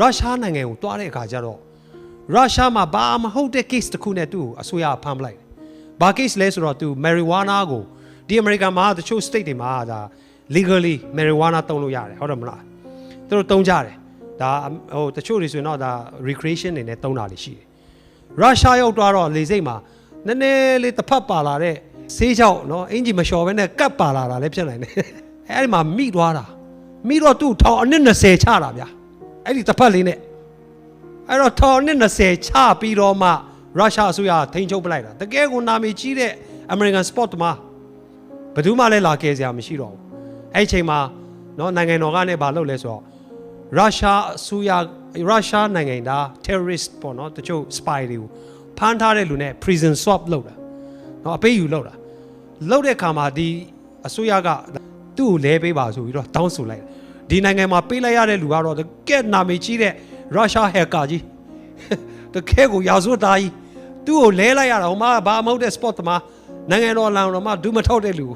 ရုရှားနိုင်ငံကိုတွားတဲ့အခါကျတော့ရုရှားမှာဘာမဟုတ်တဲ့ case တစ်ခုနဲ့သူ့ကိုအစိုးရဖမ်းပလိုက်တယ်။ဘာ case လဲဆိုတော့သူ marijuana ကိုဒီ American မှာတချို့ state တွေမှာဒါ legally marijuana တုံးလို့ရတယ်ဟုတ်တယ်မလား။သူတို့တုံးကြတယ်။ဒါဟိုတချို့တွေဆိုရင်တော့ဒါ recreation တွေနဲ့တုံးတာတွေရှိတယ်။ရုရှားရောက်သွားတော့လေစိတ်မှာနည်းနည်းလေးတစ်ဖက်ပါလာတဲ့ဆေးချောက်နော်အင်ဂျီမလျှော်ဘဲနဲ့ကတ်ပါလာတာလည်းဖြစ်နိုင်တယ်အဲ့ဒီမှာမိသွားတာမိတော့သူ့ထောင်အနည်း20ချတာဗျာ အဲ့ဒီတစ်ဖက်လေးနဲ့အဲ့တော့ထောင်အနည်း20ချပြီးတော့မှရုရှားအစိုးရထိန်းချုပ်ပလိုက်တာတကယ်ကိုနာမည်ကြီးတဲ့ American sport မှာဘယ်သူမှလည်းလာကယ်စရာမရှိတော့ဘူးအဲ့ဒီအချိန်မှာနော်နိုင်ငံတော်ကနေဘာလုပ်လဲဆိုတော့ရုရှားအစိုးရရုရှားနိုင်ငံသား terrorist ပေါ့နော်တချို့ spy တွေကိုဖမ်းထားတဲ့လူနဲ့ prison swap လုပ်တာနော်အပေးယူလုပ်တာလုပ်တဲ့အခါမှာဒီအစိုးရကသူ့ကိုလဲပေးပါဆိုပြီးတော့တောင်းဆိုလိုက်တယ် ဒီနိုင်ငံမှာပေးလိုက်ရတဲ့လူကတော့တကယ်နာမည်ကြီးတဲ့ရုရှား hacker ကြီးတကယ်ကိုရာဇဝတ်သားကြီးသူ့ကိုလဲလိုက်ရတာဟိုမှာဘာမဟုတ်တဲ့ sport မှာနိုင်ငံတော်လောင်တော်မှာဒူးမထောက်တဲ့လူ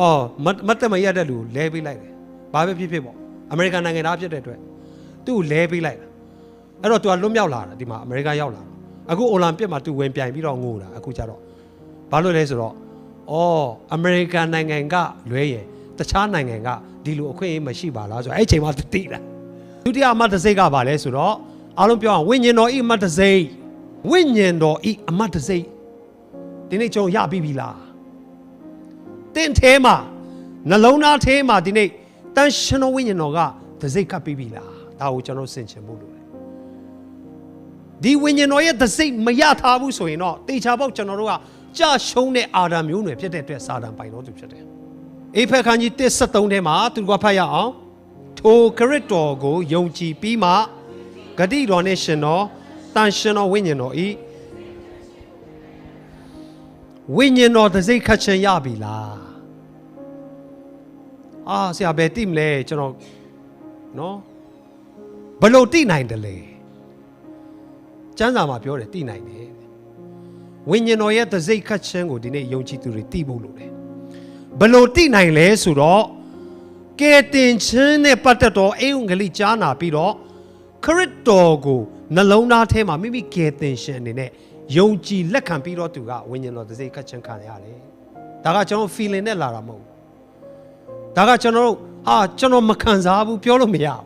အော်မမတ်တမရတဲ့လူကိုလဲပေးလိုက်တယ်ဘာပဲဖြစ်ဖြစ်ပေါ့အမေရိကန်နိုင်ငံသားဖြစ်တဲ့အတွက်သူ့ကိုလဲပေးလိုက်တာအဲ့တော့သူကလွတ်မြောက်လာတာဒီမှာအမေရိကန်ရောက်လာတော့အခုအိုလံပစ်မှာသူဝင်ပြိုင်ပြီးတော့ငိုတာအခုကျတော့ဘာလို့လဲဆိုတော့အော်အမေရိကန်နိုင်ငံကလွဲရင်တခြားနိုင်ငံက ဒီလိုအခွင့်အရေးမရှိပါလားဆိုတော့အဲ့ဒီအချိန်မှာသူသိတာဒုတိယအမတ်တစိတ်ကဘာလဲဆိုတော့အားလုံးပြောအောင်ဝိညာဉ်တော်ဤအမတ်တစိတ်ဝိညာဉ်တော်ဤအမတ်တစိတ်ဒီနေ့ကျွန်တော်ရပြီးပြီလားတင့်ထဲမှာနှလုံးသားထဲမှာဒီနေ့တန်ရှင်တော်ဝိညာဉ်တော်ကတစိတ်ကပ်ပြီးပြီလားဒါကိုကျွန်တော်ဆင်ခြင်ဖို့လိုတယ်ဒီဝိညာဉ်တော်ရဲ့တစိတ်မရထားဘူးဆိုရင်တော့တေချာပေါက်ကျွန်တော်တို့ကကြာရှုံးတဲ့အာဒံမျိုးနွယ်ဖြစ်တဲ့အတွက်စာတန်ပိုင်တော်သူဖြစ်တယ် အေဖက်ခန်းကြီး173ထဲမှာသူကဖတ်ရအောင်ထိုခရစ်တော်ကိုယုံကြည်ပြီးမှဂတိတော်နဲ့ရှင်တော်တန်ရှင်တော်ဝိညာဉ်တော်ဤဝိညာဉ်တော်တစိတ်ခတ်ခြင်းရပြီလားအာဆရာဘယ်တိမလဲကျွန်တော်နော်ဘယ်လို့တိနိုင်တယ်လဲကျမ်းစာမှာပြောတယ်တိနိုင်တယ်ဝိညာဉ်တော်ရဲ့သစိတ်ခတ်ခြင်းကိုဒီနေ့ယုံကြည်သူတွေတိဖို့လိုတယ် ဘယ်လို့တိနိုင်လဲဆိုတော့ကဲတင်ခြင်းနဲ့ပတ်သက်တော့အေဝံဂေလိကြားနာပြီးတော့ခရစ်တော်ကိုနှလုံးသားထဲမှာမိမိကဲတင်ရှင်အနေနဲ့ယုံကြည်လက်ခံပြီးတော့သူကဝိညာဉ်တော်သစိတ်ခတ်ခြင်းခံရတယ်ဒါကကျွန်တော် feeling နဲ့လာတာမဟုတ်ဘူးဒါကကျွန်တော်တို့ဟာကျွန်တော်မခံစားဘူးပြောလို့မရဘူး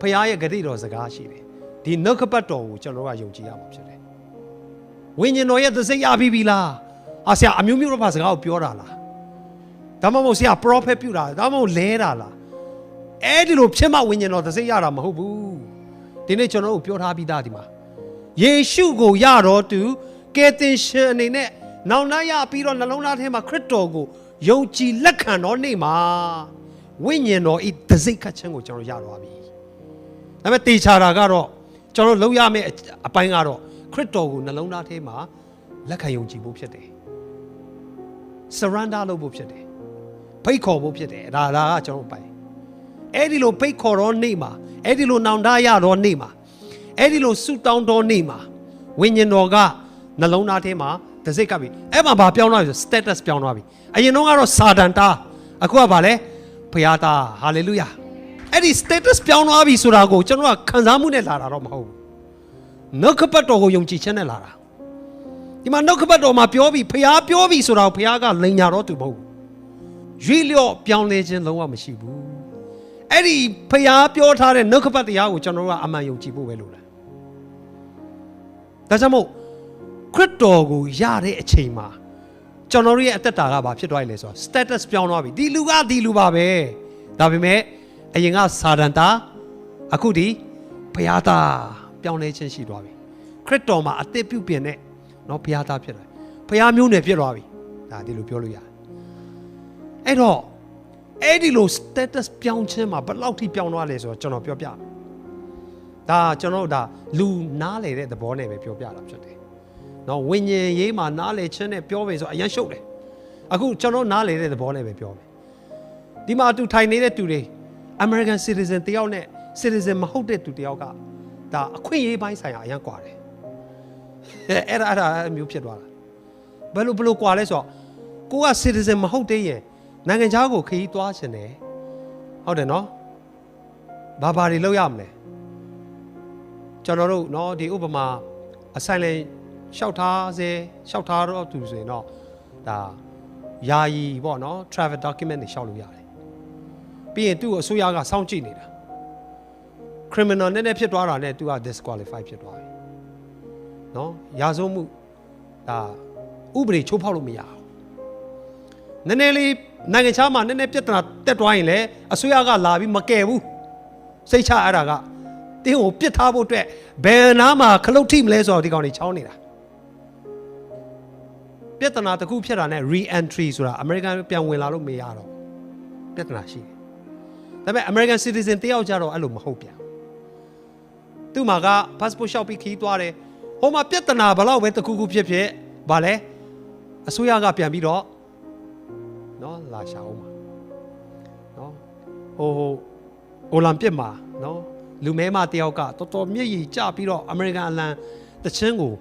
ဖခင်ရဲ့ဂတိတော်စကားရှိတယ်ဒီနှုတ်ကပတ်တော်ကိုကျွန်တော်တို့ကယုံကြည်ရမှာဖြစ်တယ်ဝိညာဉ်တော်ရဲ့သစိတ်ရပြီးပြီလားအာဆရာအမျိုးမျိုးတော့ဘာစကားကိုပြောတာလား ဒါမှမဟုတ်ဆရာ prophet ပြုတာဒါမှမဟုတ်လဲတာလားအဲ့ဒီလိုဖြစ်မှဝိညာဉ်တော်သစိတ်ရတာမဟုတ်ဘူးဒီနေ့ကျွန်တော်တို့ပြောထားပြီးသားဒီမှာယေရှုကိုရတော့သူကယ်တင်ရှင်အနေနဲ့နောင်တရပြီးတော့နှလုံးသားထဲမှာခရစ်တော်ကိုယုံကြည်လက်ခံတော်နေ့မှာဝိညာဉ်တော်ဤသစိတ်ခတ်ခြင်းကိုကျွန်တော်ရတော့ပြီဒါပေမဲ့တေချာတာကတော့ကျွန်တော်လုံးရမယ့်အပိုင်းကတော့ခရစ်တော်ကိုနှလုံးသားထဲမှာလက်ခံယုံကြည်ဖို့ဖြစ်တယ် surrender လုပ်ဖို့ဖြစ်တယ် ဖိတ်ခေါ်ဖို့ဖြစ်တယ်ဒါဒါကကျွန်တော်ပိုင်အဲ့ဒီလိုဖိတ်ခေါ်တော့နေ့မှာအဲ့ဒီလိုနောင်တရတော့နေ့မှာအဲ့ဒီလိုဆုတောင်းတော့နေ့မှာဝိညာဉ်တော်ကနှလုံးသားထဲမှာတစိတ်ကပ်ပြီအဲ့မှာဘာပြောင်းသွားပြီဆို status ပြောင်းသွားပြီအရင်တော့ကတော့စာတန်တာအခုကဘာလဲဖခင်သား hallelujah အဲ့ဒီ status ပြောင်းသွားပြီဆိုတာကိုကျွန်တော်ကခံစားမှုနဲ့လာတာတော့မဟုတ်ဘူးနှုတ်ကပတ်တော်ကိုယုံကြည်ခြင်းနဲ့လာတာဒီမှာနှုတ်ကပတ်တော်မှာပြောပြီဖခင်ပြောပြီဆိုတာကိုဖခင်ကလိန်ညာတော့သူမဟုတ်ဘူး ရွေ့လျော့ပြောင်းလဲခြင်းလုံးဝမရှိဘူးအဲ့ဒီဖခင်ပြောထားတဲ့နှုတ်ကပတ်တရားကိုကျွန်တော်တို့ကအမှန်ယုံကြည်ဖို့ပဲလိုတယ်ဒါကြောင့်မို့ ခရစ်တော်ကိုရတဲ့အချိန်မှာကျွန်တော်တို့ရဲ့အသက်တာကဘာဖြစ်သွားပြီလဲဆိုတော့ status ပြောင်းသွားပြီဒီလူကဒီလူပါပဲဒါပေမဲ့အရင်ကစာဒန်တာအခုဒီဘုရားသားပြောင်းလဲခြင်းရှိသွားပြီခရစ်တော်မှာအသက်ပြုပြင်တဲ့เนาะဘုရားသားဖြစ်တယ်ဘုရားမျိုးနယ်ဖြစ်သွားပြီဒါဒီလိုပြောလို့ရတယ် အဲ့တော့အဲ့ဒီလို status ပြောင်းခြင်းမှာဘယ်လောက်ထိပြောင်းသွားလဲဆိုတော့ကျွန်တော်ပြောပြမယ်ဒါကျွန်တော်တို့ဒါလူနားလေတဲ့သဘောနဲ့ပဲပြောပြတာဖြစ်တယ်နော်ဝိညာဉ်ရေးမှာနားလေခြင်းနဲ့ပြောမယ်ဆိုအရင်ရှုပ်တယ်အခုကျွန်တော်နားလေတဲ့သဘောနဲ့ပဲပြောမယ်ဒီမှာအတူထိုင်နေတဲ့သူတွေ American citizen တယောက်နဲ့ citizen မဟုတ်တဲ့သူတယောက်ကဒါအခွင့်အရေးပိုင်းဆိုင်ရာအရင်ကွာတယ်အဲ့ဒါအဲ့ဒါအဲ့မျိုးဖြစ်သွားတာဘယ်လိုဘယ်လိုကွာလဲဆိုတော့ကိုက citizen မဟုတ်သေးရင် နိုင်ငံခြားကိုခရီးသွားခြင်းတယ်ဟုတ်တယ်နော်ဘာဘာတွေလောက်ရမလဲကျွန်တော်တို့နော်ဒီဥပမာအဆိုင်လေလျှောက်ထားစေလျှောက်ထားတော့သူဆိုရင်တော့ဒါယာယီပေါ့နော် travel document တွေလျှောက်လို့ရတယ်ပြီးရင်သူ့ကိုအစိုးရကစောင့်ကြည့်နေတာ criminal နဲ့နဲ့ဖြစ်သွားတာနဲ့သူက disqualify ဖြစ်သွားပြီနော်ရာဇဝမှုဒါဥပဒေချိုးဖောက်လို့မရဘူးနည်းနည်းလေး နိုင်ငံခြားမှာနည်းနည်းပြဿနာတက်သွားရင်လည်းအစိုးရကလာပြီးမကယ်ဘူးစိတ်ချအဲ့ဒါကတင်းကိုပြစ်ထားဖို့အတွက်ဘယ်နာမှာခလုတ်ထိမလဲဆိုတော့ဒီကောင်တွေချောင်းနေတာပြဿနာတစ်ခုဖြစ်တာနဲ့ re-entry ဆိုတာအမေရိကန်ပြန်ဝင်လာလို့မရတော့ပြဿနာရှိတယ်ဒါပေမဲ့ American citizen တယောက်ကြတော့အဲ့လိုမဟုတ်ပြန်သူ့မှာက passport လျှောက်ပြီးခီးသွားတယ်ဟိုမှာပြဿနာဘလောက်ပဲတစ်ခုခုဖြစ်ဖြစ်ဗာလဲအစိုးရကပြန်ပြီးတော့ နော်လာရှာအောင်ပါနော်ဟိုဟိုအိုလံပစ်မှာနော်လူမဲမတယောက်ကတော်တော်မျက်ရည်ကျပြီးတော့အမေရိကန်အလံတချင်းကို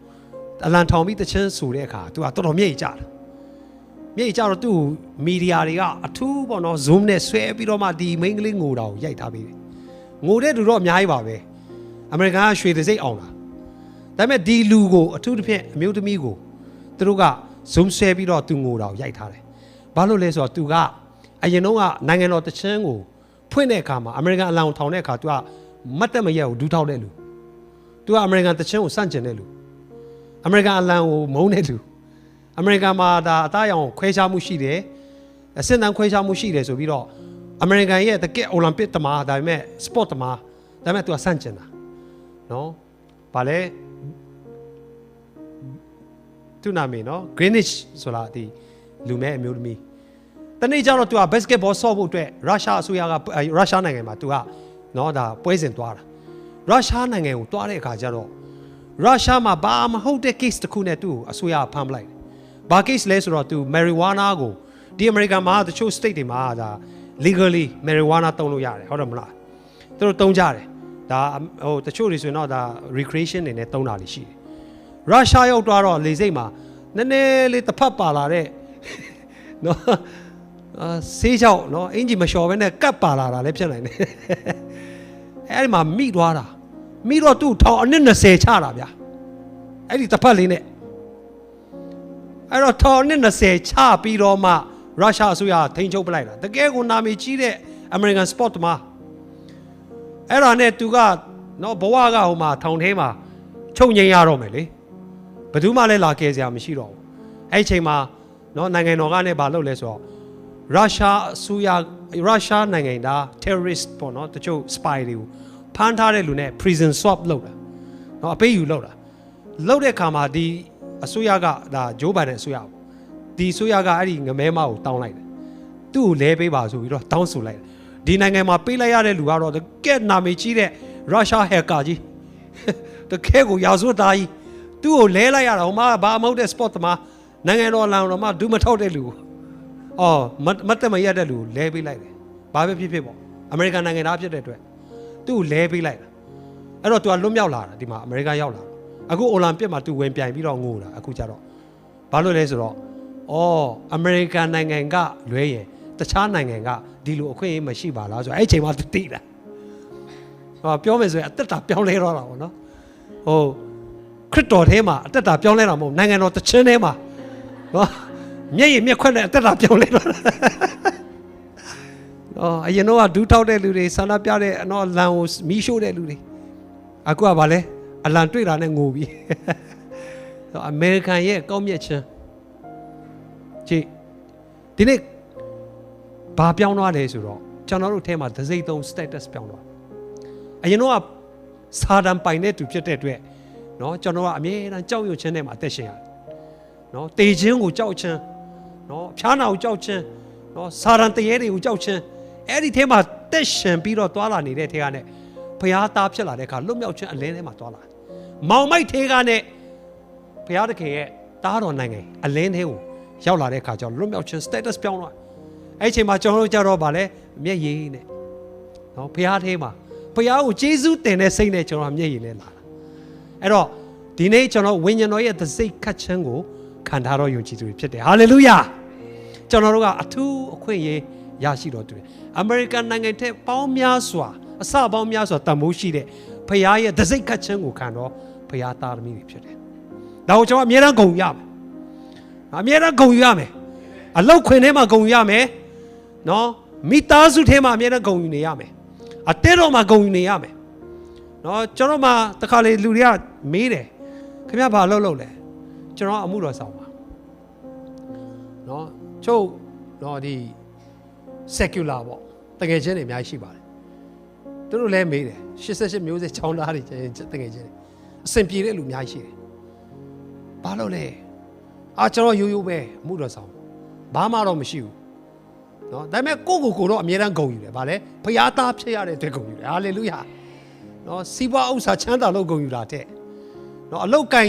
အလံထောင်ပြီးတချင်းဆိုတဲ့အခါသူကတော်တော်မျက်ရည်ကျတယ်မျက်ရည်ကျတော့သူ့မီဒီယာတွေကအထူးပေါ့နော် zoom နဲ့ဆွဲပြီးတော့မှဒီမိန်းကလေးငိုတာကိုရိုက်ထားပေးတယ်ငိုတဲ့လူတော့အများကြီးပါပဲအမေရိကန်ကရွှေတစိမ့်အောင်လာဒါပေမဲ့ဒီလူကိုအထူးသဖြင့်အမျိုးသမီးကိုသူတို့က zoom ဆွဲပြီးတော့သူငိုတာကိုရိုက်ထားတယ် ဘာလို့လဲဆိုတော့သူကအရင်တော့ကနိုင်ငံတော်တချင်းကိုဖွင့်တဲ့အခါမှာအမေရိကန်အလံကိုထောင်တဲ့အခါသူကမတ်တက်မရက်ကိုဒူးထောက်တဲ့လူသူကအမေရိကန်တချင်းကိုစန့်ကျင်တဲ့လူအမေရိကန်အလံကိုမုန်းတဲ့လူအမေရိကန်မှာဒါအသားအရောင်ခွဲခြားမှုရှိတယ်အစင်တန်းခွဲခြားမှုရှိတယ်ဆိုပြီးတော့အမေရိကန်ရဲ့တကယ့်အိုလံပစ်တမားဒါပေမဲ့ sport တမားဒါပေမဲ့သူကစန့်ကျင်တာနော်ဗာလဲသူနာမည်နော် Greenwich ဆိုတာဒီ လူမဲအမျိုးသမီးတနေ့ကျတော့သူက basketball ဆော့ဖို့အတွက်ရုရှားအစိုးရကရုရှားနိုင်ငံမှာသူကနော်ဒါပွဲစဉ်သွားတာရုရှားနိုင်ငံကိုသွားတဲ့အခါကျတော့ရုရှားမှာဘာမဟုတ်တဲ့ case တစ်ခုနဲ့သူ့ကိုအစိုးရဖမ်းပလိုက်ဘာ case လဲဆိုတော့သူ marijuana ကိုဒီအမေရိကန်မှာတချို့ state တွေမှာဒါ legally marijuana တုံးလို့ရတယ်ဟုတ်တယ်မလားသူတို့တုံးကြတယ်ဒါဟိုတချို့တွေဆိုရင်တော့ဒါ recreation တွေနဲ့တုံးတာလေးရှိတယ်ရုရှားရောက်သွားတော့လေစိတ်မှာနည်းနည်းလေးတစ်ဖက်ပါလာတဲ့ နော်အာဆေးချောက်နော်အင်ဂျီမလျှော်ဘဲနဲ့ကတ်ပါလာတာလည်းဖြစ်နိုင်တယ်အဲ့ဒီမှာမိသွားတာမိတော့သူ့ထောင်အနည်း20ချတာဗျာအဲ့ဒီတစ်ဖက်လေးနဲ့အဲ့တော့ထောင်အနည်း20ချပြီးတော့မှရုရှားအစိုးရထိန်းချုပ်ပလိုက်တာတကယ်ကိုနာမည်ကြီးတဲ့ American sport မှာအဲ့ဒါနဲ့သူကနော်ဘဝကဟိုမှာထောင်ထဲမှာချုပ်ငိမ့်ရတော့မယ်လေဘယ်သူမှလည်းလာကယ်စရာမရှိတော့ဘူးအဲ့ဒီချိန်မှာ နော်နိုင်ငံတော်ကလည်းမလုပ်လဲဆိုတော့ရုရှားအစိုးရရုရှားနိုင်ငံသား terrorist ပေါ့နော်တချို့ spy တွေကိုဖမ်းထားတဲ့လူနဲ့ prison swap လုပ်တာနော်အပေးယူလုပ်တာလုပ်တဲ့အခါမှာဒီအစိုးရကဒါဂျိုးဘိုင်ဒန်အစိုးရပေါ့ဒီအစိုးရကအဲ့ဒီငမဲမကိုတောင်းလိုက်တယ်သူ့ကိုလဲပေးပါဆိုပြီးတော့တောင်းဆိုလိုက်တယ်ဒီနိုင်ငံမှာပေးလိုက်ရတဲ့လူကတော့တကယ်နာမည်ကြီးတဲ့ရုရှားဟက်ကာကြီးတကယ်ကိုရာဇဝတ်သားကြီးသူ့ကိုလဲလိုက်ရတာဟိုမှာဘာမဟုတ်တဲ့ sport တမှာ နိုင်ငံတော်လမ်းတော်မှာဒူးမထောက်တဲ့လူအော်မတ်တက်မရက်တဲ့လူကိုလဲပေးလိုက်တယ်ဘာပဲဖြစ်ဖြစ်ပေါ့အမေရိကန်နိုင်ငံသားဖြစ်တဲ့အတွက်သူ့ကိုလဲပေးလိုက်တာအဲ့တော့ तू ကလွတ်မြောက်လာတာဒီမှာအမေရိကန်ရောက်လာတာအခုအိုလံပစ်မှာ तू ဝင်ပြိုင်ပြီးတော့ငိုတာအခုကျတော့ဘာလို့လဲဆိုတော့အော်အမေရိကန်နိုင်ငံကလွဲရင်တခြားနိုင်ငံကဒီလိုအခွင့်အရေးမရှိပါလားဆိုတော့အဲ့ဒီချိန်မှာ तू သိတာဟောပြောမယ်ဆိုရင်အသက်တာပြောင်းလဲတော့တာပေါ့နော်ဟိုခရစ်တော်ထဲမှာအသက်တာပြောင်းလဲတာမဟုတ်နိုင်ငံတော်တခြင်းထဲမှာ နော်မျက်ရည်မျက်ခွက်နဲ့အသက်တာပြောင်းလဲတော့တာနော်အရင်တော့ကဒူးထောက်တဲ့လူတွေဆန္ဒပြတဲ့နော်လန်ကိုမီးရှို့တဲ့လူတွေအခုကဘာလဲအလံတွေ့တာနဲ့ငိုပြီအမေရိကန်ရဲ့ကောင်းမြတ်ခြင်းကြည့်ဒီနေ့ဘာပြောင်းသွားလဲဆိုတော့ကျွန်တော်တို့ထဲမှာဒစိမ့်သုံး status ပြောင်းသွားအရင်တော့ကစာတန်ပိုင်တဲ့သူဖြစ်တဲ့အတွက်เนาะကျွန်တော်ကအမြဲတမ်းကြောက်ရွံ့ခြင်းနဲ့မှာအသက်ရှင်ရတယ် နော်တေခြင်းကိုကြောက်ခြင်းနော်ဖျားနာကိုကြောက်ခြင်းနော်စာရန်တရေတွေကိုကြောက်ခြင်းအဲ့ဒီထဲမှာတက်ရှင်ပြီးတော့သွာလာနေတဲ့ထဲကနဲ့ဘုရားသားဖြစ်လာတဲ့အခါလွတ်မြောက်ခြင်းအလင်းထဲမှာသွာလာမောင်မိုက်ထဲကနဲ့ဘုရားသခင်ရဲ့တားတော်နိုင်ငံအလင်းထဲကိုရောက်လာတဲ့အခါကျတော့လွတ်မြောက်ခြင်း status ပြောင်းသွားအဲ့ဒီအချိန်မှာကျွန်တော်တို့ကြတော့ဗာလဲမျက်ရည်နဲ့နော်ဘုရားထဲမှာဘုရားကိုယေရှုတင်တဲ့စိတ်နဲ့ကျွန်တော်မျက်ရည်လဲလာတာအဲ့တော့ဒီနေ့ကျွန်တော်ဝိညာဉ်တော်ရဲ့သစိတ်ခတ်ခြင်းကို ခံထားတော့ယုံကြည်သူတွေဖြစ်တယ်ဟာလေလုယာကျွန်တော်တို့ကအထူးအခွင့်အရေးရရှိတော်သူတွေအမေရိကန်နိုင်ငံထက်ပေါင်းများစွာအစပေါင်းများစွာတန်ဖိုးရှိတဲ့ဖခင်ရဲ့တစိတ်ကတ်ခြင်းကိုခံတော့ဖခင်သားသမီးတွေဖြစ်တယ်။ဒါကိုကျွန်တော်အမြဲတမ်းဂုဏ်ယူရမယ်။အမြဲတမ်းဂုဏ်ယူရမယ်။အလောက်ခွင်ထဲမှာဂုဏ်ယူရမယ်။နော်မိသားစုထဲမှာအမြဲတမ်းဂုဏ်ယူနေရမယ်။အတဲတော်မှာဂုဏ်ယူနေရမယ်။နော်ကျွန်တော်မှတခါလေလူတွေကမေးတယ်။ခင်ဗျာဘာလုပ်လို့လဲ။ ကျွန်တော်အမှုတော်ဆောင်ပါ။နော်ချုပ်နော်ဒီ secular ပေါ့တကယ်ချင်းတွေအများကြီးရှိပါတယ်သူတို့လည်းမေးတယ်88မျိုးဆက်ချောင်းသားတွေတကယ်ချင်းတွေအဆင်ပြေတဲ့လူအများကြီးရှိတယ်ဘာလို့လဲအာကျွန်တော်ရိုးရိုးပဲအမှုတော်ဆောင်ဘာမှတော့မရှိဘူးเนาะဒါပေမဲ့ကိုကိုကိုတော့အမြဲတမ်းဂုဏ်ယူတယ်ဗာလဲဖျားသားဖြစ်ရတဲ့အတွက်ဂုဏ်ယူတယ်ဟာလေလုယာเนาะစီးပွားဥစ္စာချမ်းသာလို့ဂုဏ်ယူတာတဲ့เนาะအလုတ်ကင်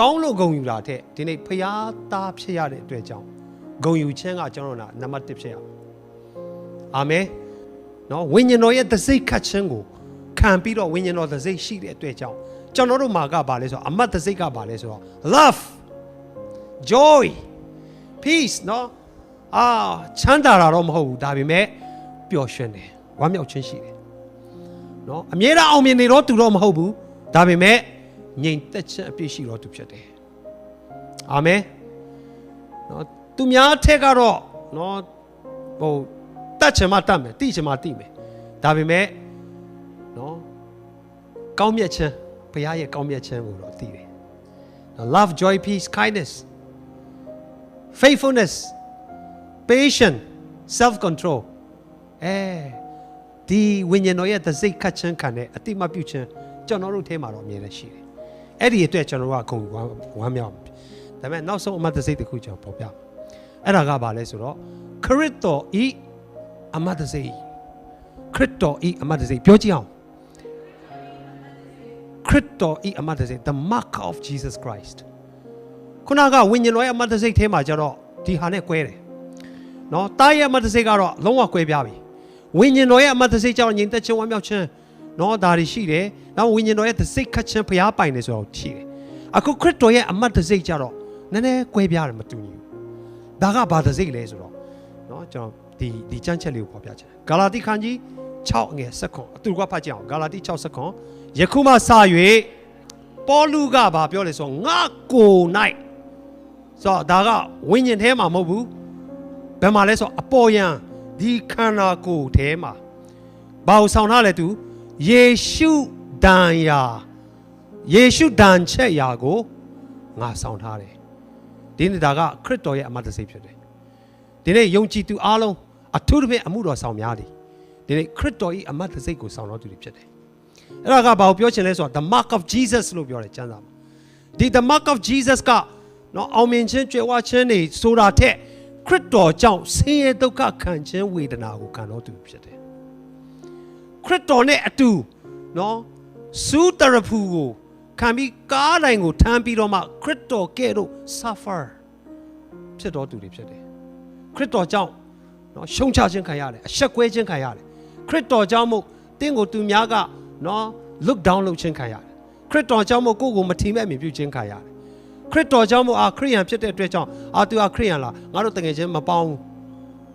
ကောင်းလို့ဂုဏ်ယူတာတဲ့ဒီနေ့ဖျားသားဖြစ်ရတဲ့အတွက်ကြောင့်ဂုဏ်ယူခြင်းကကျွန်တော်တို့နံပါတ်1ဖြစ်ရအာမင်နော်ဝိညာဉ်တော်ရဲ့သစိတ်ခတ်ခြင်းကိုခံပြီးတော့ဝိညာဉ်တော်သစိတ်ရှိတဲ့အတွက်ကြောင့်ကျွန်တော်တို့မှာကဘာလဲဆိုတော့အမတ်သစိတ်ကဘာလဲဆိုတော့ love joy peace နော်အာချမ်းသာတာတော့မဟုတ်ဘူးဒါပေမဲ့ပျော်ရွှင်တယ်ဝမ်းမြောက်ခြင်းရှိတယ်နော်အမြဲတမ်းအောင်မြင်နေတော့သူတော့မဟုတ်ဘူးဒါပေမဲ့ ငြိမ်သက်ခြင်းအပြည့်ရှိတော့သူဖြစ်တယ်အာမင်နော်သူများထက်ကတော့နော်ဟိုတတ်ချင်မှတတ်မယ်တိချင်မှတိမယ်ဒါပေမဲ့နော်ကောင်းမြတ်ခြင်းဘုရားရဲ့ကောင်းမြတ်ခြင်းကိုတော့သိတယ်နော် love joy peace kindness faithfulness patience self control အဲဒီဝိညာဉ်တော်ရဲ့သစိတ်ခတ်ခြင်းခံတဲ့အတိမပြုခြင်းကျွန်တော်တို့ထဲမှာတော့အမြဲတမ်းရှိတယ် အဲ့ဒီအတွက်ကျွန်တော်တို့ကခုံဝမ်းဝမ်းမြောက်ဒါပေမဲ့နောက်ဆုံးအမတ်သစိတ်တစ်ခုကျွန်တော်ပေါ်ပြအဲ့ဒါကဘာလဲဆိုတော့ခရစ်တော်ဤအမတ်တစိတ်ခရစ်တော်ဤအမတ်တစိတ်ပြောကြည့်အောင်ခရစ်တော်ဤအမတ်တစိတ် the mark of Jesus Christ ခုနကဝိညာဉ်တော်ရဲ့အမတ်တစိတ်ထဲမှာကျတော့ဒီဟာနဲ့꿰တယ်နော်တားရဲ့အမတ်တစိတ်ကတော့လုံးဝ꿰ပြပြီဝိညာဉ်တော်ရဲ့အမတ်တစိတ်ကြောင့်ညီသက်ချင်းဝမ်းမြောက်ခြင်း နော်ဒါတွေရှိတယ်နောက်ဝိညာဉ်တော်ရဲ့တစိတ်ခတ်ခြင်းဖျားပိုင်တယ်ဆိုတော့ရှိတယ်အခုခရစ်တော်ရဲ့အမတ်တစိတ်ကြတော့နည်းနည်း꿰ပြတယ်မတူညီဘူးဒါကဘာတစိတ်လဲဆိုတော့နော်ကျွန်တော်ဒီဒီကြမ်းချက်လေးကိုဖော်ပြချင်ဂါလာတိခန်းကြီး6ငယ်7ခွန်အတူကဖတ်ကြအောင်ဂါလာတိ6 7ခွန်ယခုမှစ၍ပေါလုကဘာပြောလဲဆိုတော့ငါကို၌ဆိုတော့ဒါကဝိညာဉ်ထဲမှာမဟုတ်ဘူးဘယ်မှာလဲဆိုတော့အပေါ်ယံဒီခန္ဓာကိုယ်ထဲမှာဘာကိုဆောင်ထားလဲသူ ယေရှုဒဏ်ရာယေရှုဒဏ်ချက်ရာကိုငါဆောင်ထားတယ်ဒီနေ့ဒါကခရစ်တော်ရဲ့အမတ်တစိတ်ဖြစ်တယ်ဒီနေ့ယုံကြည်သူအားလုံးအထူးသဖြင့်အမှုတော်ဆောင်များသည်ဒီနေ့ခရစ်တော်၏အမတ်တစိတ်ကိုဆောင်တော်သူတွေဖြစ်တယ်အဲ့ဒါကဘာကိုပြောချင်လဲဆိုတော့ the mark of Jesus လို့ပြောတယ်ကျမ်းစာမှာဒီ the mark of Jesus ကနော်အောင်မြင်ခြင်းကြွယ်ဝခြင်းတွေဆိုတာထက်ခရစ်တော်ကြောင့်ဆင်းရဲဒုက္ခခံခြင်းဝေဒနာကိုခံတော်သူဖြစ်တယ် ခရစ်တော်နဲ့အတူနော်စူးတရဖူကိုခံပြီးကားတိုင်းကိုထမ်းပြီးတော့မှခရစ်တော်ကဲ့သို့ suffer ဖြစ်တော်သူတွေဖြစ်တယ်ခရစ်တော်ကြောင့်နော်ရှုံချခြင်းခံရတယ်အဆက်ကွဲခြင်းခံရတယ်ခရစ်တော်ကြောင့်မို့တင်းကိုသူများကနော် look down လုပ်ခြင်းခံရတယ်ခရစ်တော်ကြောင့်မို့ကိုယ့်ကိုမထီမဲ့အမြင်ပြုခြင်းခံရတယ်ခရစ်တော်ကြောင့်မို့အာခရိယန်ဖြစ်တဲ့အတွက်ကြောင့်အာသူအာခရိယန်လားငါတို့တကယ်ချင်းမပေါင်း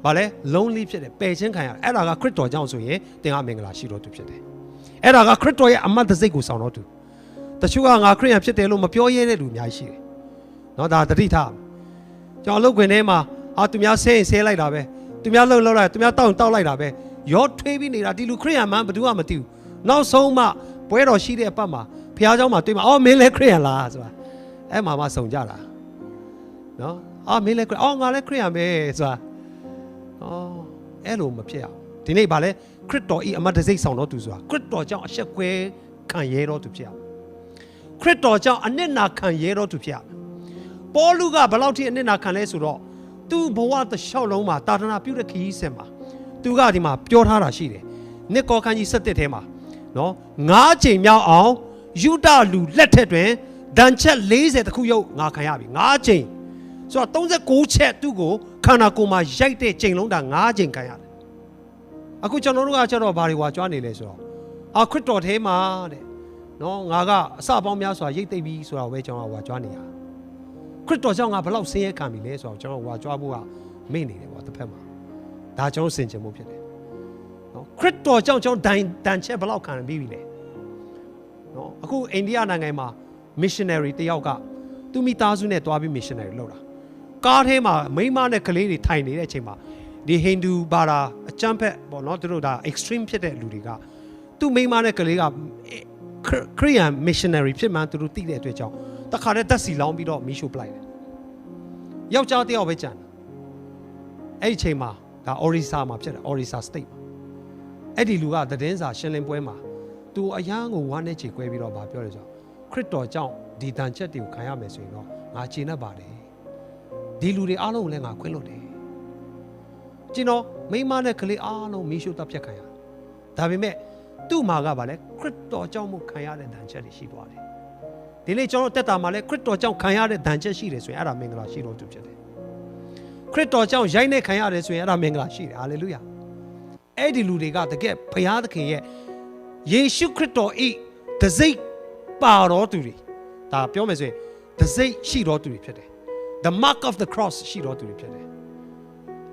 ဗာလဲ lonely ဖြစ်တယ်ပယ်ခြင်းခံရတယ်အဲ့ဒါကခရစ်တော်ကြောင့်ဆိုရင်သင်ကမင်္ဂလာရှိတော်သူဖြစ်တယ်အဲ့ဒါကခရစ်တော်ရဲ့အမတ်တစိတ်ကိုဆောင်တော်သူတချို့ကငါခရိယန်ဖြစ်တယ်လို့မပြောရဲတဲ့လူအများကြီးရှိတယ်နော်ဒါတတိထားကျွန်တော်လုပ်ခွင်ထဲမှာအာသူများဆဲရင်ဆဲလိုက်တာပဲသူများလှုပ်လှုပ်လိုက်သူများတောက်တောက်လိုက်တာပဲရောထွေးပြီးနေတာဒီလူခရိယန်မှဘယ်သူမှမသိဘူးနောက်ဆုံးမှပွဲတော်ရှိတဲ့အပတ်မှာဖះเจ้าမှာတွေ့မှာအော်မင်းလည်းခရိယန်လားဆိုတာအဲ့မှာမှစုံကြတာနော်အော်မင်းလည်းခရိအော်ငါလည်းခရိယန်ပဲဆိုတာ အော်အဲ့လိုမဖြစ်အောင်ဒီနေ့ဗာလဲခရစ်တော်ဤအမတ်တစိတ်ဆောင်တော်သူဆိုတာခရစ်တော်ကြောင့်အဆက်ကွဲခံရဲတော်သူဖြစ်အောင်ခရစ်တော်ကြောင့်အနစ်နာခံရဲတော်သူဖြစ်အောင်ပေါလုကဘယ်လောက်ထိအနစ်နာခံလဲဆိုတော့သူ့ဘဝတစ်လျှောက်လုံးမှာတာသနာပြုတဲ့ခရီးစဉ်မှာသူကဒီမှာပြောထားတာရှိတယ်။နှစ်ကောခန်းကြီး7ထဲမှာနော်ငါးချိန်မြောက်အောင်ယူဒလူလက်ထက်တွင်ဒဏ်ချက်40တခုရုပ်ငါခံရပြီငါးချိန်ဆိုတော့36ချက်သူ့ကို ခန္ဓာကိုယ်မှာရိုက်တဲ့ချိန်လုံးတာငါးချိန်ခံရတယ်။အခုကျွန်တော်တို့ကကျတော့ဘာတွေဝါကြွားနေလဲဆိုတော့အာခရစ်တော်ထဲမှာတဲ့နော်ငါကအစပေါင်းများစွာရိတ်သိပ်ပြီးဆိုတာပဲကျွန်တော်ကဝါကြွားနေရခရစ်တော်ကြောင့်ငါဘလောက်ဆင်းရဲခံပြီလဲဆိုတော့ကျွန်တော်ဝါကြွားဖို့ကမေ့နေတယ်ကွာတစ်ဖက်မှာဒါကျွန်တော်စင်ကြင်မှုဖြစ်တယ်နော်ခရစ်တော်ကြောင့်ကျွန်တော်ဒိုင်တန်ချက်ဘလောက်ခံပြီးပြီလဲနော်အခုအိန္ဒိယနိုင်ငံမှာ missionary တယောက်ကသူမိသားစုနဲ့တွားပြီး missionary လုပ်တာ ကားထဲမှာမိန်းမနဲ့ကလေးတွေထိုင်နေတဲ့အချိန်မှာဒီဟိန္ဒူဘာသာအကျမ်းဖက်ပေါ့နော်သူတို့ဒါ extreme ဖြစ်တဲ့လူတွေကသူ့မိန်းမနဲ့ကလေးကခရီးယန် missionary ဖြစ်မှန်းသူတို့သိတဲ့အတွက်ကြောင့်တခါတည်းတက်စီလောင်းပြီးတော့မီးရှို့ပလိုက်တယ်ယောက်ျားတစ်ယောက်ပဲကြံတယ်အဲ့ဒီအချိန်မှာဒါ Orissa မှာဖြစ်တယ် Orissa state မှာအဲ့ဒီလူကသတင်းစာရှင်းလင်းပွဲမှာသူအရန်ကိုဝမ်းနဲ့ခြေကွဲပြီးတော့ဗာပြောတယ်ဆိုတော့ခရစ်တော်ကြောင့်ဒီတန်ချက်တွေကိုခံရမယ်ဆိုရင်တော့ငါခြေနဲ့ပါတယ် ဒီလူတွေအားလုံးကိုလည်းငါခွင့်လွတ်တယ်ကျွန်တော်မိန်းမနဲ့ကလေးအားလုံးမီးရှို့တပ်ဖြတ်ခံရဒါပေမဲ့သူ့မှာကဗာလဲခရစ်တော်ကြောင့်မို့ခံရတဲ့တန်ချက်တွေရှိသွားတယ်ဒီနေ့ကျွန်တော်တက်တာမှာလဲခရစ်တော်ကြောင့်ခံရတဲ့တန်ချက်ရှိတယ်ဆိုရင်အဲ့ဒါမင်္ဂလာရှိတော်သူဖြစ်တယ်ခရစ်တော်ကြောင့်ရိုက်နေခံရတယ်ဆိုရင်အဲ့ဒါမင်္ဂလာရှိတယ်ဟာလေလုယာအဲ့ဒီလူတွေကတကယ်ဘုရားသခင်ရဲ့ယေရှုခရစ်တော်ဤတစိ့ပါတော်သူတွေဒါပြောမယ်ဆိုရင်တစိ့ရှိတော်သူတွေဖြစ်တယ် the mark of the cross ရှိတော်သူတွေဖြစ်တယ်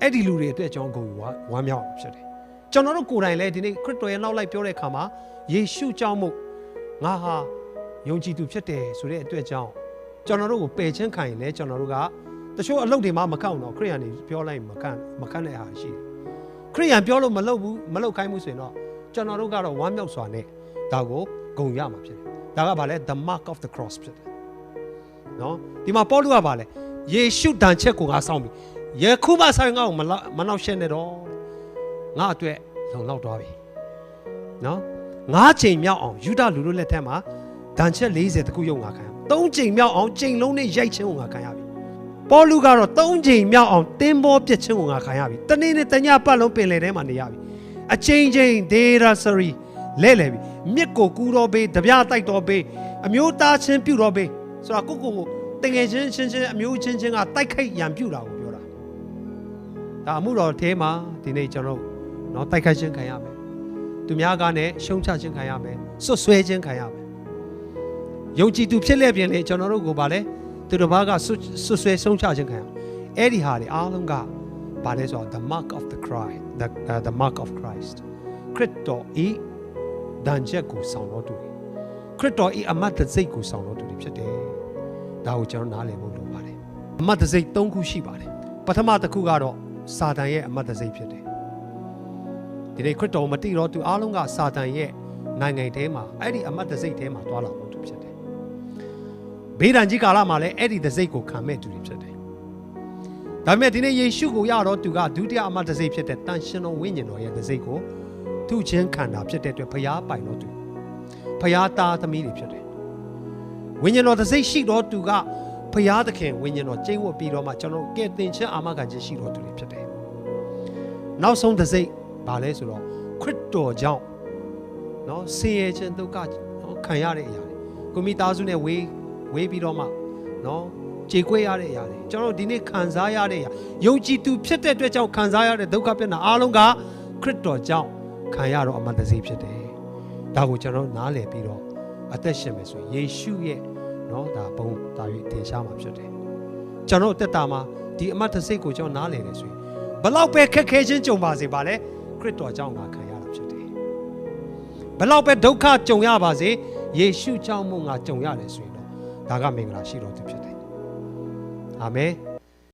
အဲ့ဒီလူတွေအတွက်ကျွန်တော်ဂုဏ်ယူဝဝမ်းမြောက်အောင်ဖြစ်တယ်ကျွန်တော်တို့ကိုယ်တိုင်လည်းဒီနေ့ခရစ်တော်ရဲ့နောက်လိုက်ပြောတဲ့အခါမှာယေရှုကြောင့်မို့ငါဟာယုံကြည်သူဖြစ်တယ်ဆိုတဲ့အတွက်ကြောင့်ကျွန်တော်တို့ကိုပယ်ချင်းခံရင်လည်းကျွန်တော်တို့ကတချို့အလုပ်တွေမှမကောက်တော့ခရိယန်တွေပြောလိုက်မကန်မကန်တဲ့အားရှိတယ်ခရိယန်ပြောလို့မလုပ်ဘူးမလုပ်ခိုင်းဘူးဆိုရင်တော့ကျွန်တော်တို့ကတော့ဝမ်းမြောက်စွာနဲ့ဒါကိုဂုဏ်ရမှာဖြစ်တယ်ဒါကဘာလဲ the mark of the cross ဖြစ်တယ်နော်ဒီမှာပေါလုကဘာလဲ ယေရှုတန်ချက်ကိုငါစောင့်ပြီယခုမှဆိုင်ငါ့ကိုမလောက်မနောက်ရှက်နဲ့တော့ငါအတွက်လုံလောက်သွားပြီနော်ငါးချိန်မြောက်အောင်ယူဒလူတို့လက်ထက်မှာဒဏ်ချက်40တခုရုံငါခံရသုံးချိန်မြောက်အောင်ချိန်လုံးနဲ့ရိုက်ချင်းကိုငါခံရပြီပေါလုကတော့သုံးချိန်မြောက်အောင်တင်းဘောပြစ်ချင်းကိုငါခံရပြီတနေ့နဲ့တညပတ်လုံးပင်လယ်ထဲမှာနေရပြီအချိန်ချင်းဒေရာဆရီလဲလဲပြီမြစ်ကိုကူတော့ပေးတပြားတိုက်တော့ပေးအမျိုးသားချင်းပြုတော့ပေးဆိုတော့ကိုကိုကို တငယ်ချင်းချင်းချင်းအမျိုးချင်းချင်းကတိုက်ခိုက်ရန်ပြုတာကိုပြောတာဒါအမှုတော်အဲမှာဒီနေ့ကျွန်တော်တို့เนาะတိုက်ခိုက်ခြင်းခံရမယ်သူများကလည်းရှုံးချခြင်းခံရမယ်ဆွတ်ဆွဲခြင်းခံရမယ်ယုံကြည်သူဖြစ်လက်ပြင်လေကျွန်တော်တို့ကိုဗာလဲသူတစ်ပါးကဆွတ်ဆွတ်ဆွဲရှုံးချခြင်းခံရအဲ့ဒီဟာတွေအားလုံးကဗာလဲဆိုတော့ the mark of the Christ the uh, the mark of Christ ခရစ်တော်ဤဒဏ်ချက်ကိုဆောင်တော်သူတွေခရစ်တော်ဤအမတ်တစိတ်ကိုဆောင်တော်သူတွေဖြစ်တယ် ဒါကိုကျွန်တော်နားလည်ဖို့လိုပါတယ်အမတ်တစိတ်၃ခုရှိပါတယ်ပထမတစ်ခုကတော့စာတန်ရဲ့အမတ်တစိတ်ဖြစ်တယ်ဒီနေ့ခရစ်တော်မတိတော့သူအားလုံးကစာတန်ရဲ့နိုင်ငံထဲမှာအဲ့ဒီအမတ်တစိတ်ထဲမှာတွာလာဖို့သူဖြစ်တယ်ဘေးဒဏ်ကြီးကာလမှာလည်းအဲ့ဒီတစိတ်ကိုခံမဲ့သူတွေဖြစ်တယ်ဒါပေမဲ့ဒီနေ့ယေရှုကိုရတော့သူကဒုတိယအမတ်တစိတ်ဖြစ်တဲ့တန်ရှင်တော်ဝိညာဉ်တော်ရဲ့တစိတ်ကိုသူ့ချင်းခံတာဖြစ်တဲ့အတွက်ဖျားပိုင်တော့သူဖျားသားသမီးတွေဖြစ်တယ် ဝိညာဉ်တော်တစိတ်ရှိတော့သူကဖျားသခင်ဝိညာဉ်တော်ကျင့်ဝတ်ပြီးတော့မှကျွန်တော်တို့ကဲတင်ချင်းအာမခံခြင်းရှိတော်သူတွေဖြစ်တယ်နောက်ဆုံးတစိတ်ဘာလဲဆိုတော့ခရစ်တော်ကြောင့်နော်ဆင်းရဲခြင်းဒုက္ခနော်ခံရတဲ့အရာတွေကိုမိသားစုနဲ့ဝေးဝေးပြီးတော့မှနော်ကြေကွဲရတဲ့အရာတွေကျွန်တော်တို့ဒီနေ့ခံစားရတဲ့အရာယုံကြည်သူဖြစ်တဲ့အတွက်ကြောင့်ခံစားရတဲ့ဒုက္ခပြဿနာအားလုံးကခရစ်တော်ကြောင့်ခံရတော့အမှန်တစေဖြစ်တယ်ဒါကိုကျွန်တော်တို့နားလည်ပြီးတော့အသက်ရှင်မယ်ဆိုရင်ယေရှုရဲ့ နော်ဒါဘုံဒါ၍ထင်ရှားမှာဖြစ်တယ်ကျွန်တော်တို့အသက်တာမှာဒီအမှတ်တစိတ်ကိုကျွန်တော်နားလည်တယ်ဆိုရင်ဘလောက်ပဲခက်ခဲချင်းကြုံပါစေပါလေခရစ်တော်ကြောင့်ငါခံရတာဖြစ်တယ်ဘလောက်ပဲဒုက္ခကြုံရပါစေယေရှုကြောင့်မို့ငါကြုံရတယ်ဆိုရင်တော့ဒါကမင်္ဂလာရှိတော်သူဖြစ်တယ်အာမင်